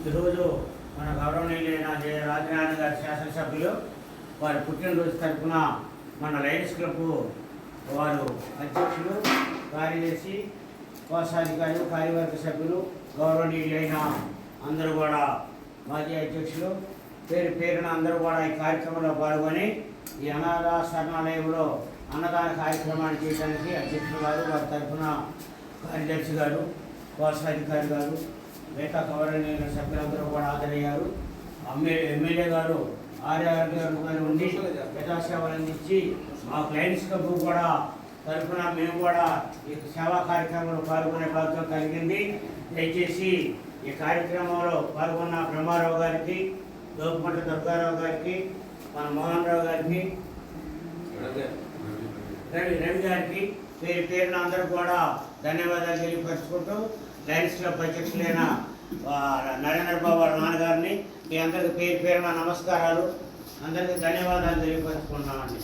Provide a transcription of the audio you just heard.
ఈరోజు మన గౌరవనీయులైన జయ రాజనారాయణ గారి శాసనసభ్యులు వారి పుట్టినరోజు తరఫున మన లయన్స్ క్లబ్ వారు అధ్యక్షులు కార్యదర్శి కోశాధికారులు కార్యవర్గ సభ్యులు గౌరవనీయులైన అందరూ కూడా మాజీ అధ్యక్షులు. పేరు పేరున అందరూ కూడా ఈ కార్యక్రమంలో పాల్గొని ఈ అనాథ శరణాలయంలో అన్నదాన కార్యక్రమాన్ని చేయడానికి అధ్యక్షులు గారు వారి తరఫున కార్యదర్శి గారు కోశాధికారి గారు మిగతా కవరణ సభ్యులందరూ కూడా హాజరయ్యారు. ఎమ్మెల్యే ఎమ్మెల్యే గారు ఆర్ఆర్ గారు ఉండి ప్రజాసేవలు అందించి మా క్లయింట్స్ క్లబ్ కూడా తరఫున మేము కూడా ఈ సేవా కార్యక్రమంలో పాల్గొనే భాగ్యం కలిగింది. దయచేసి ఈ కార్యక్రమంలో పాల్గొన్న బ్రహ్మారావు గారికి దోపమంట దుర్గారావు గారికి మన మోహన్ రావు గారికి రవి రవి గారికి పేరు పేరున అందరూ కూడా ధన్యవాదాలు తెలియపరుచుకుంటూ లయన్స్ క్లబ్ అధ్యక్షులైన నరేంద్ర బాబు వాళ్ళ నాన్నగారిని మీ అందరికి పేరు పేరున నమస్కారాలు. అందరికీ ధన్యవాదాలు తెలియపరుచుకుంటున్నామండి.